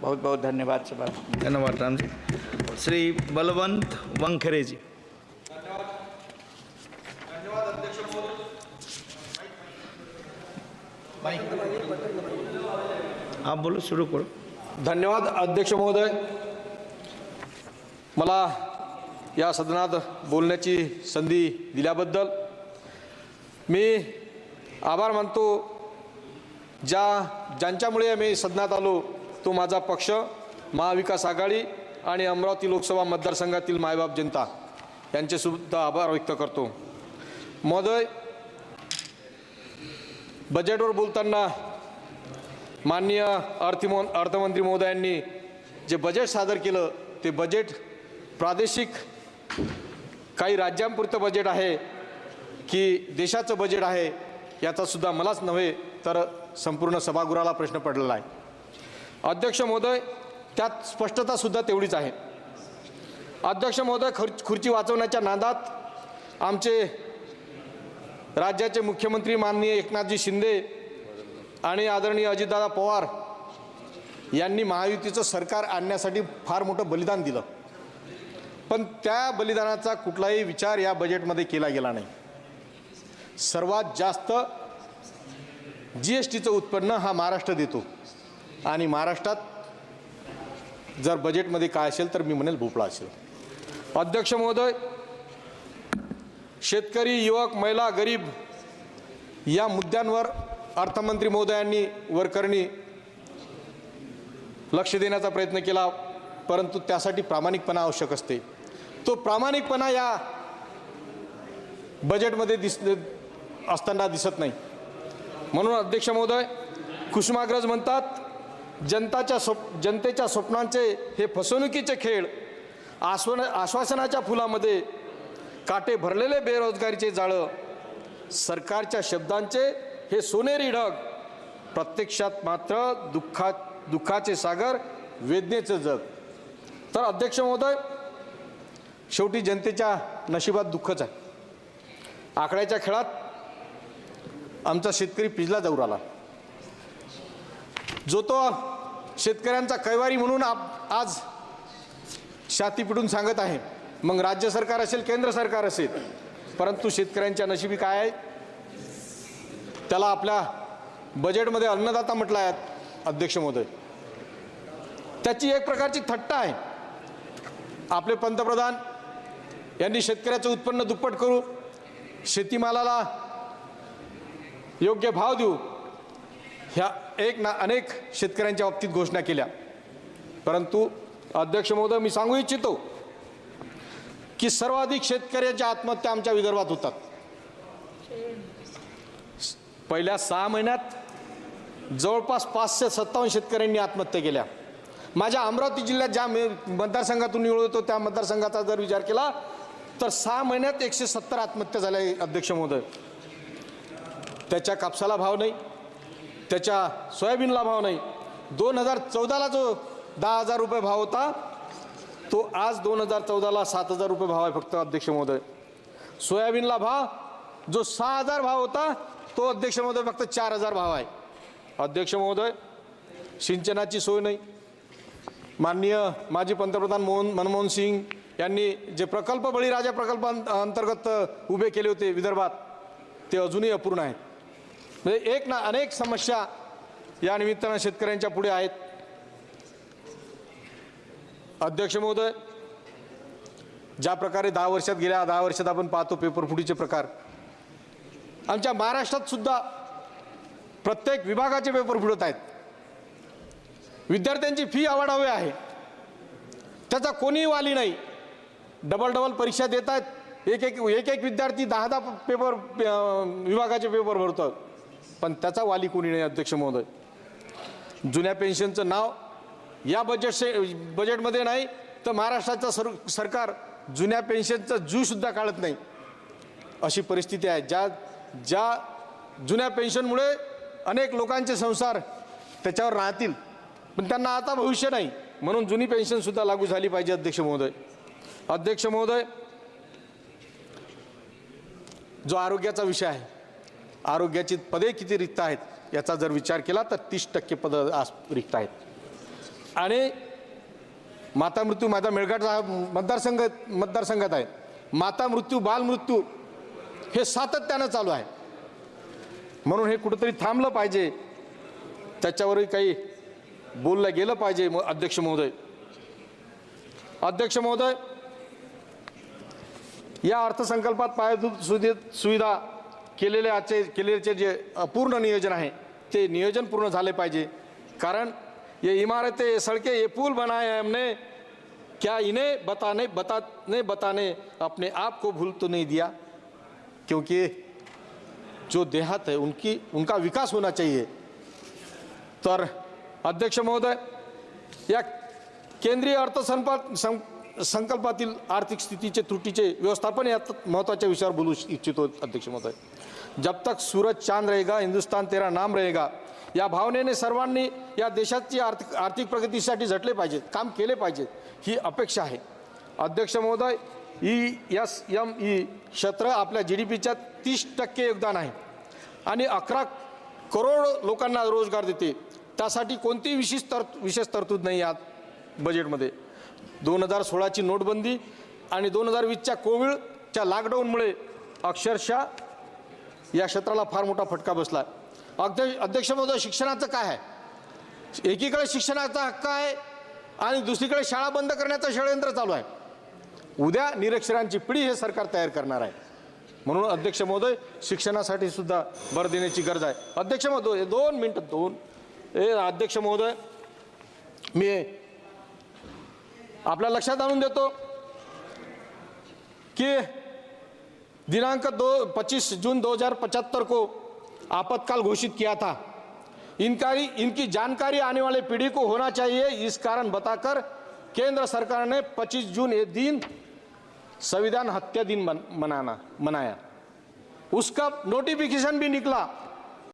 बहुत बहुत धन्यवाद सभा धन्यवाद राम जी। श्री बलवंत वंखरे जी। आप बोलो शुरू करो। धन्यवाद अध्यक्ष महोदय। मला या सदनात बोलण्याची संधी दिल्याबद्दल मी आभार मानतो. ज्या ज्यांच्यामुळे मी सदनात आलो तो माझा पक्ष महाविकास आघाडी आणि अमरावती लोकसभा मतदारसंघातील मायबाप जनता. यांचेसुद्धा आभार व्यक्त करतो. महोदय बजेटवर बोलताना माननीय अर्थमो अर्थमंत्री महोदयांनी जे बजेट सादर केलं ते बजेट प्रादेशिक काही राज्यांपुरतं बजेट आहे की देशाचं बजेट आहे याचासुद्धा मलाच नव्हे तर संपूर्ण सभागृहाला प्रश्न पडलेला आहे. अध्यक्ष महोदय त्यात स्पष्टतासुद्धा तेवढीच आहे. अध्यक्ष महोदय खुर खुर्ची वाचवण्याच्या नादात आमचे राज्याचे मुख्यमंत्री माननीय एकनाथजी शिंदे आणि आदरणीय अजितदादा पवार यांनी महायुतीचं सरकार आणण्यासाठी फार मोठं बलिदान दिलं. पण त्या बलिदानाचा कुठलाही विचार या बजेटमध्ये केला गेला नाही. सर्वात जास्त जी एस टीचं उत्पन्न हा महाराष्ट्र देतो. आणि महाराष्ट्रात जर बजेटमध्ये काय असेल तर मी म्हणेल भोपळा असेल. अध्यक्ष महोदय शेतकरी युवक महिला गरीब या मुद्द्यांवर अर्थमंत्री महोदयांनी वरकरणी लक्ष देण्याचा प्रयत्न केला परंतु त्यासाठी प्रामाणिकपणा आवश्यक असते. तो प्रामाणिकपणा या बजेटमध्ये दिस असताना दिसत नाही. म्हणून अध्यक्ष महोदय कुसुमाग्रज म्हणतात जनताच्या स्वप् जनतेच्या स्वप्नांचे हे फसवणुकीचे खेळ आश्वन आश्वासनाच्या फुलामध्ये काटे भरलेले बेरोजगारीचे जाळं सरकारच्या शब्दांचे हे सोनेरी ढग प्रत्यक्षात मात्र दुःखा दुःखाचे सागर वेदनेचं जग. तर अध्यक्ष महोदय शेवटी जनतेच्या नशिबात दुःखच आहे. आकड्याच्या खेळात आमचा शेतकरी पिजला जाऊ राहिला. जो तो शेतकऱ्यांचा कैवारी म्हणून आप आज छाती पिटून सांगत आहे. मग राज्य सरकार असेल केंद्र सरकार असेल परंतु शेतकऱ्यांच्या नशिबी काय आहे? त्याला आपल्या बजेटमध्ये अन्नदाता म्हटला आहे अध्यक्ष महोदय. त्याची एक प्रकारची थट्टा आहे. आपले पंतप्रधान यांनी शेतकऱ्याचं उत्पन्न दुप्पट करू शेतीमालाला योग्य भाव देऊ ह्या एक ना अनेक शेतकऱ्यांच्या बाबतीत घोषणा केल्या. परंतु अध्यक्ष महोदय मी सांगू इच्छितो की सर्वाधिक शेतकऱ्याच्या आत्महत्या आमच्या विदर्भात होतात. पहिल्या सहा महिन्यात जवळपास पाचशे सत्तावन्न शेतकऱ्यांनी आत्महत्या केल्या. माझ्या अमरावती जिल्ह्यात ज्या मे मतदारसंघातून निवड होतो त्या मतदारसंघाचा जर विचार केला तर सहा महिन्यात एकशे सत्तर आत्महत्या झाल्या अध्यक्ष महोदय. त्याच्या कापसाला भाव नाही. त्याच्या सोयाबीनला भाव नाही. दोन हजार चौदाला जो दहा हजार रुपये भाव होता तो आज दोन हजार चौदाला सात हजार रुपये भाव आहे फक्त अध्यक्ष महोदय. सोयाबीनला भाव जो सहा हजार भाव होता तो अध्यक्ष महोदय फक्त चार हजार भाव आहे. अध्यक्ष महोदय सिंचनाची सोय नाही. माननीय माजी पंतप्रधान मोहन मनमोहन सिंग यांनी जे प्रकल्प बळीराजा प्रकल्प अंतर्गत उभे केले होते विदर्भात ते अजूनही अपूर्ण आहेत. म्हणजे एक ना अनेक समस्या या निमित्तानं शेतकऱ्यांच्या पुढे आहेत. अध्यक्ष महोदय ज्या प्रकारे दहा वर्षात गेल्या दहा वर्षात आपण पाहतो पेपर फुटीचे प्रकार. आमच्या महाराष्ट्रात सुद्धा प्रत्येक विभागाचे पेपर फुटत आहेत. विद्यार्थ्यांची फी आवाढावी आहे. त्याचा कोणीही वाली नाही. डबल डबल परीक्षा देत आहेत. एक एक एक एक विद्यार्थी दहा दहा पेपर विभागाचे पेपर भरतो पण त्याचा वाली कोणी नाही अध्यक्ष महोदय. जुन्या पेन्शनचं नाव या बजेट से बजेटमध्ये नाही तर महाराष्ट्राचं सर सरकार जुन्या पेन्शनचा जूसुद्धा काढत नाही. अशी परिस्थिती आहे. ज्या ज्या जुन्या पेन्शनमुळे अनेक लोकांचे संसार त्याच्यावर राहतील पण त्यांना आता भविष्य नाही. म्हणून जुनी पेन्शनसुद्धा लागू झाली पाहिजे अध्यक्ष महोदय. अध्यक्ष महोदय जो आरोग्याचा विषय आहे आरोग्याची पदे किती रिक्त आहेत याचा जर विचार केला तर तीस टक्के पदं आज रिक्त आहेत. आणि माता मृत्यू माझा मेळघाटचा हा मतदारसंघ मतदारसंघात आहे. माता मृत्यू बालमृत्यू हे सातत्यानं चालू आहे. म्हणून हे कुठंतरी थांबलं पाहिजे. त्याच्यावरही काही बोललं गेलं पाहिजे म- अध्यक्ष महोदय. अध्यक्ष महोदय या अर्थसंकल्पात पायाभूत सुविधा केलेले आजचे केलेचे जे अपूर्ण नियोजन आहे, ते नियोजन पूर्ण पाहिजे. कारण ये इमारतें, ये सड़कें, ये पुल बनाए हैं हमने, क्या इन्हें बताने बताने बताने अपने आप को भूल तो नहीं दिया? क्योंकि जो देहात है, उनकी, उनका विकास होना चाहिए। तर अध्यक्ष महोदय, या केंद्रीय अर्थसंकल्प सं- संकल्पातील आर्थिक स्थितीचे त्रुटीचे व्यवस्थापन या महत्त्वाच्या विषयावर बोलू इच्छितो अध्यक्ष महोदय. जब तक सूरज चांद रहेगा हिंदुस्तान तेरा नाम रहेगा या भावनेने सर्वांनी या देशाची आर्थिक आर्थिक प्रगतीसाठी झटले पाहिजेत काम केले पाहिजेत ही अपेक्षा आहे. अध्यक्ष महोदय ई एस एम ई क्षेत्र आपल्या जी डी पीच्या तीस टक्के योगदान आहे आणि अकरा करोड लोकांना रोजगार देते. त्यासाठी कोणतीही विशेष तर विशेष तरतूद नाही यात बजेटमध्ये दोन हजार सोळाची नोटबंदी आणि दोन हजार वीसच्या कोविडच्या लॉकडाऊनमुळे अक्षरशः या क्षेत्राला फार मोठा फटका बसला अध्यक्ष अध्यक्ष महोदय शिक्षणाचं काय आहे? एकीकडे शिक्षणाचा हक्क आहे आणि दुसरीकडे शाळा बंद करण्याचं षडयंत्र चालू आहे. उद्या निरक्षरांची पिढी हे सरकार तयार करणार आहे. म्हणून अध्यक्ष महोदय शिक्षणासाठी सुद्धा भर देण्याची गरज आहे. अध्यक्ष महोदय दोन मिनटं दोन. ए अध्यक्ष महोदय मी आपल्या लक्षात आणून देतो की दिनांक दो 25 जून 2075 को आपातकाल घोषित किया था। इनकारी इनकी जानकारी आने वाले पीढ़ी को होना चाहिए इस कारण बताकर केंद्र सरकार ने 25 जून ये दिन संविधान हत्या दिन मन, मनाना मनाया। उसका नोटिफिकेशन भी निकला।